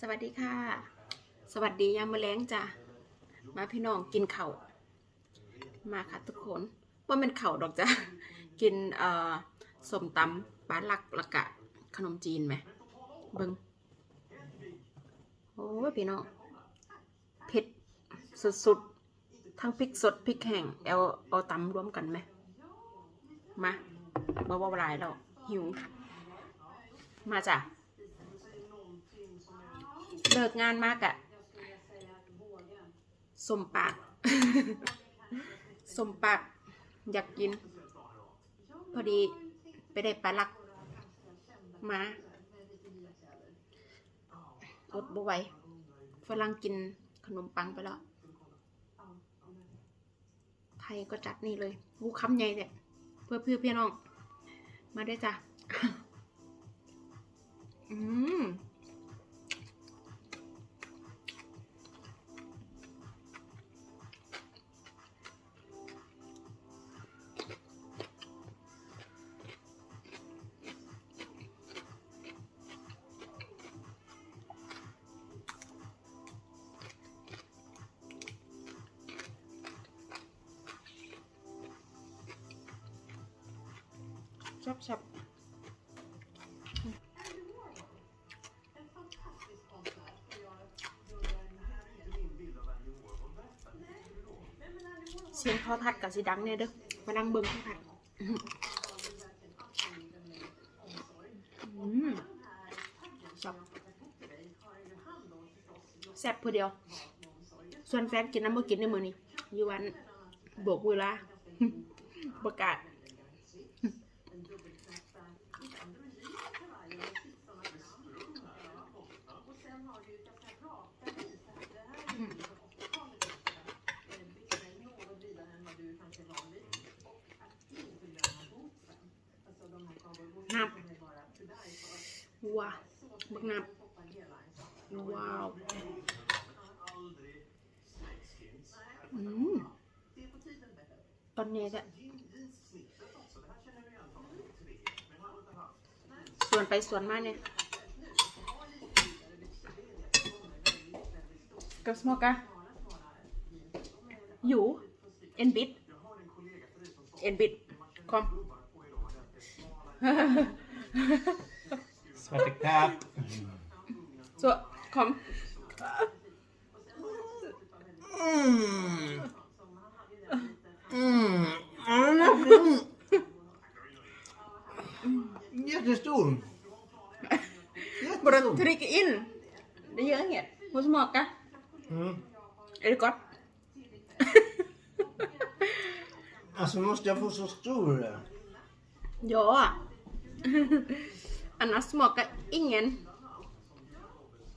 สวัสดีค่ะ สวัสดียามมะแรงจ้ะมาพี่น้องกินเข่ามาค่ะทุกคนว่าเป็นเข่าดอกจ้ะกินเอ่อสมตำปลาลักละกะ ขนมจีนไหมเบิงโอ้พี่น้องเผ็ดสุดๆทั้งพริกสดพริกแห้งเอาเอาตำรวมกันไหมมาบ่บ่หลายแล้วหิว มาจ้ะ เลิกงานมากอะสมปาก สมปาก อยากกิน พอดีไปได้ปลาลักมาอดบ่ไหวฝรั่งกินขนมปังไปแล้ว ไทยก็จัดนี่เลยวูคำใหญ่เนี่ยเพื่อเพื่อพี่น้อง มาได้จ้ะ อืม ชอบชอบเสียงโทอทัดกับสีดังเนี่ยเด้อมานั่งเบิ้งโทอทัดอืมชอบแซ่บผู้เดียว ส่วนแฟนกินน้ำมื่กินในมือนี้อยู่วันโบกเวลาประกาศ น้ำว้าบักน้ำว้าวอืมตอนนี้จะส่วนไปส่วนมาเนี่ยกับสมอกะอยู่เอ็นบิดเอ็นบิดคอม สวัสดีครับ Så kom. Mm. Mm. Mm. Jättestor. Bara Jättestor. tryck in. Det gör inget. Får smaka. Mm. Är det gott? Alltså måste jag få så stor? Ja. Annars smakar ingen.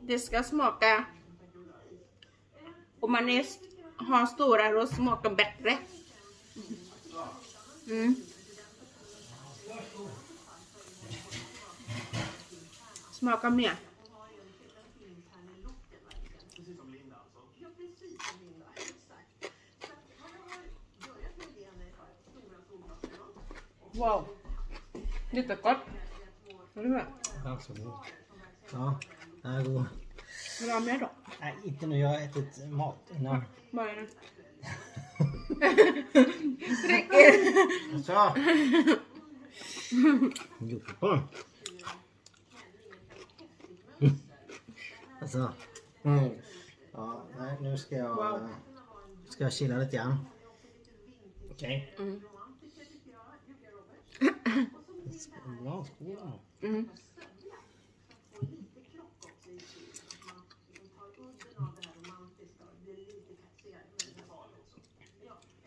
Det ska smaka. Om man är, har stora då smakar bättre. Mm. Smaka mer. Wow. Lite gott. Vill du ha? Tack så mycket. Ja, det här är god. Vill du ha mer då? Nej, inte nu. Jag har ätit mat innan. Bara nu. Tryck in. Så. På. Alltså. Mm. Ja, nej, nu ska jag, ska jag chilla lite grann. Okej. Mm. Bra, skål då. Mm.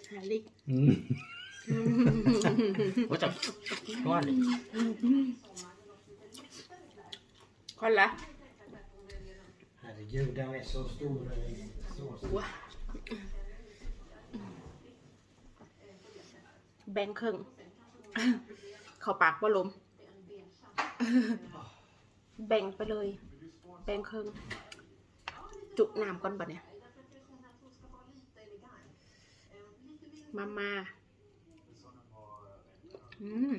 Härligt. Mm. Oj då. Skål. Kolla. Herregud, den är så stor. Så stor. Wow. แบ่งครึ่ง เข้าปากว่าลม แบ่งไปเลย แบ่งครึ่งจุน้ำก่อนบ่เนี่ย มามาอืม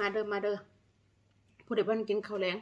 มาเด้อมาเด้อผู้ใดบ้านกินข้าวแรง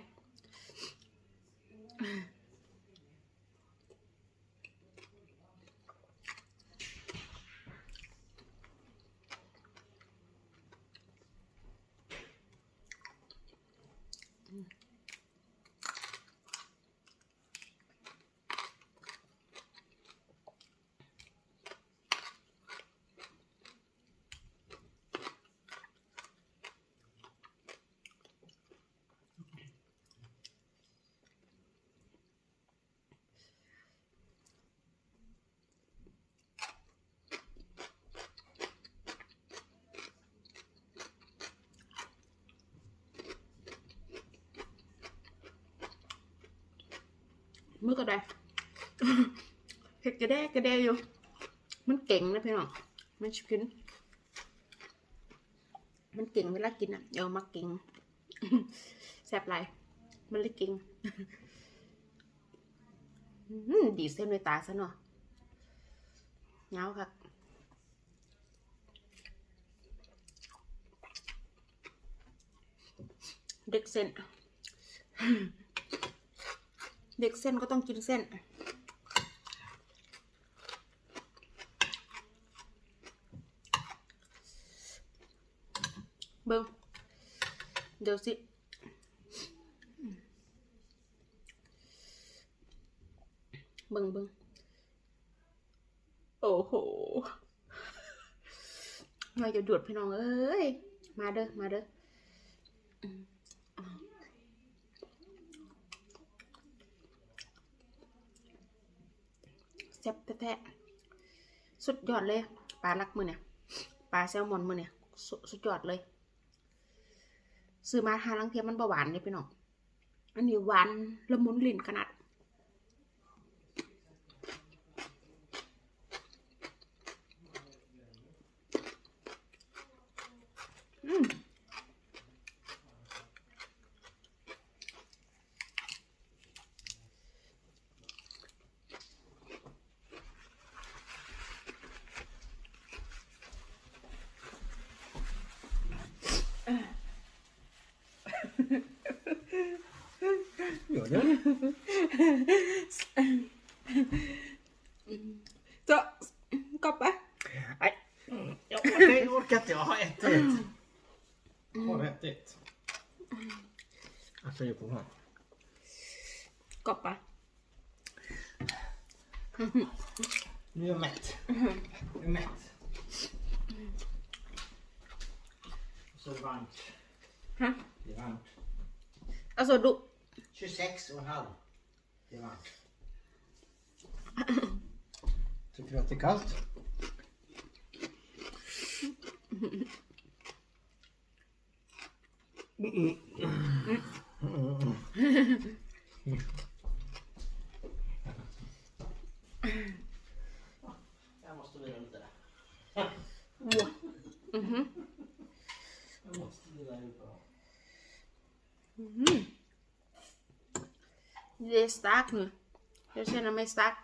มือก็ได้เผ็ดกระแดกกระแดอยู่ มันเก่งนะพี่น้องมันชิกินมันเก่งเวลากินอะเออมักเก่งแซ่บไรมันเลยเก่งดีเส้นในตาซะหน่อยเงาค่ะเด็กเส้น เด็กเส้นก็ต้องกินเส้น เบิ้งเดี๋ยวสิเบิ้งเบิ้งโอ้โหมาจะดูดพี่น้องเอ้ย มาเด้อ มาเด้ออืมอ่า แท้ๆสุดยอดเลยปลาลักมือเนี่ยปลาแซลมอนมือเนี่ยสสุดยอดเลย ซื้อมาหานลังเทียมมันบหวานเลยพี่น้องอันนี้หวานละมุนลิ้นขนาดอืม nie? Tycker du att det är kallt? Jag måste vila lite där. วัวอือหือ Jag måste vila lite. เดสตาร์ก nu jag känner mig stark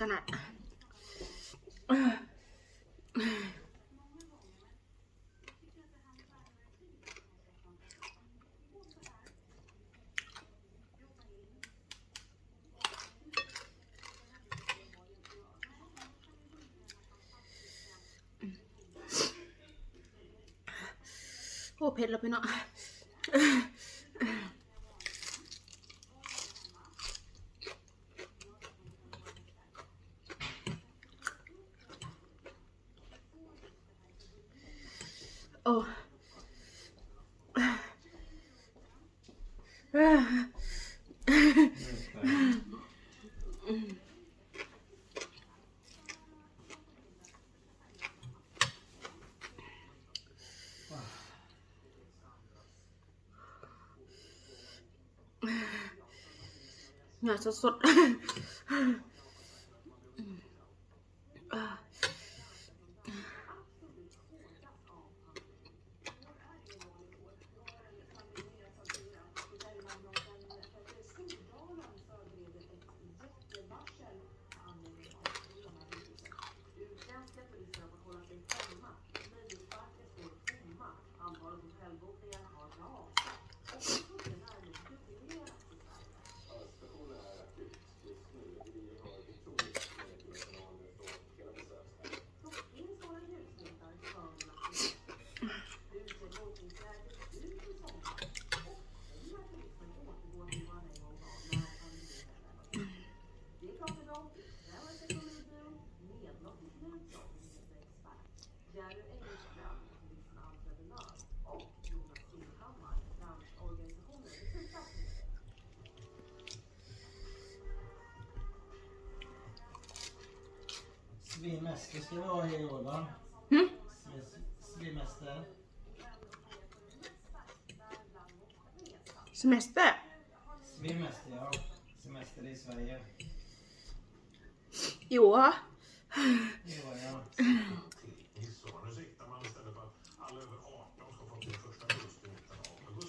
ขนาดโอ้เผ็ดแล้วพี่เน้องโอ้ เหงื่อสดๆ Semester ska vi ha i år va? Mm? Semester. Semester? Semester ja. Semester i Sverige. Jo. Jo ja.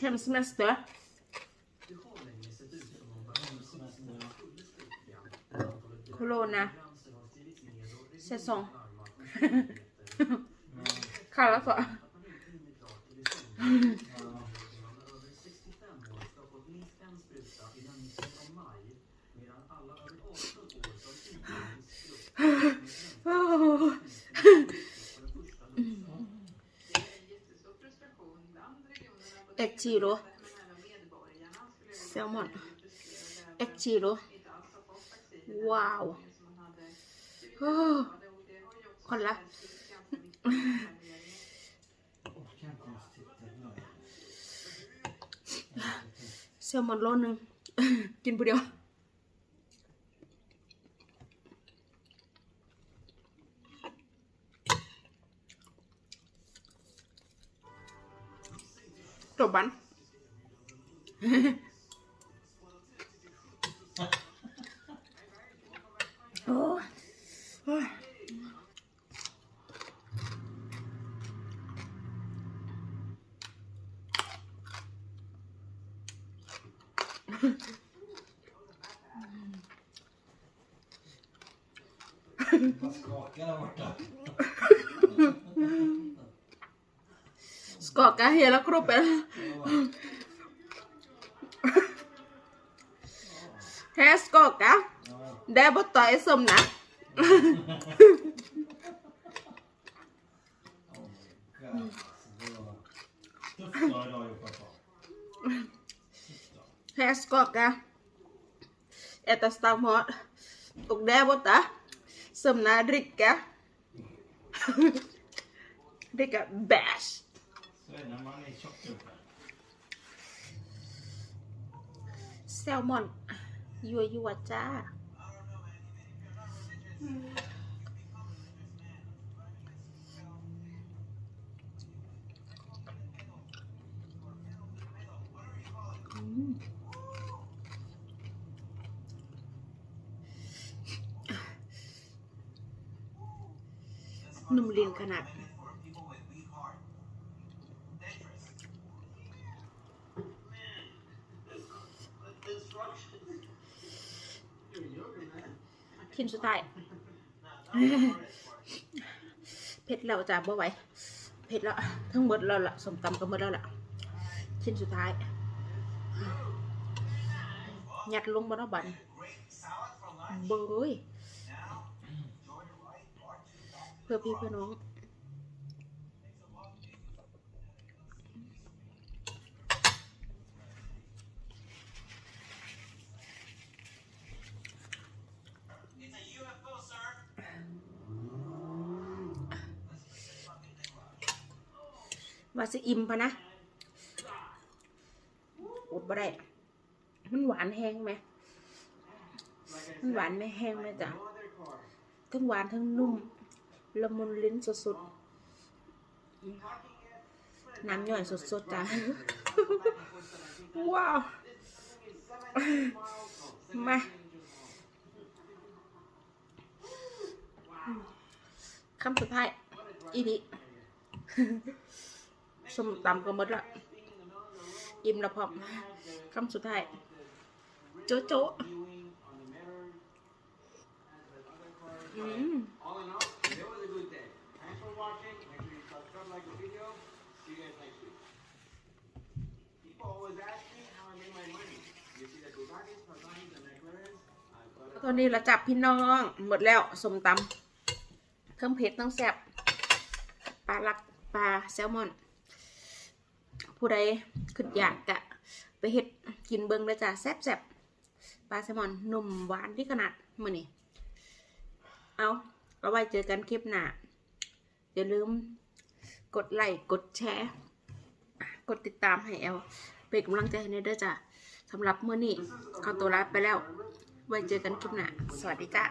Hemsemester. Corona. Säsong. Men, Kallas så. ja. Oh. Ett kilo salmon. Ett kilo. Wow. Oh. คนละ เซลมอนโลนึง กินผู้เดียวจบบัน skakar hela kroppen. Här skakar. Där borta är sömnen. Man är tjock Joppa. แซลมอนยัวยัวจ้า นุ่มลิ้นขนาด ชิ้นสุดท้ายเผ็ดแล้วจ้ะบ่ไหวเผ็ดแล้วทั้งหมดแล้วล่ะสมตำก็หมดแล้วล่ะ ชิ้นสุดท้ายหยัดลงบนบันเบย เพื่อพี่เพื่อน้อง ว่าสิอิ่มพะนะอดบ่ได้ มันหวานแห้งไหม มันหวานไม่แห้งไหมจ้ะทั้งหวานทั้งนุ่ม ละมุนลิ้นสุดๆ น้ำย่อยสดๆจ้ะ ว้าว มาคำสุดท้าย อีดิส้มตำก็หมดละอิ่มและพร้อมคำสุดท้าย โจ๊ะโจ๊ะอืม ตอนนี้เราจับพี่น้อง หมดแล้วสมตำเครื่องเผ็ดต้องแซ่บปลาลักปลาแซลมอน ผู้ใดขึ้นอยากกะไปเฮ็ดกินเบิงเลยจ้ะแซ่บแซ่บปลาแซลมอนนุ่มหวานที่ขนาดมือนี้เอาเอาไว้เจอกันคลิปหน้าอย่าลืมกดไลค์กดแชร์กดติดตามให้แอลเป็นกำลังใจให้เด้อจ้ะสำหรับมื้อนี้เขาตัวลาไปแล้ว ไว้เจอกันคลิปหน้าสวัสดีจ้า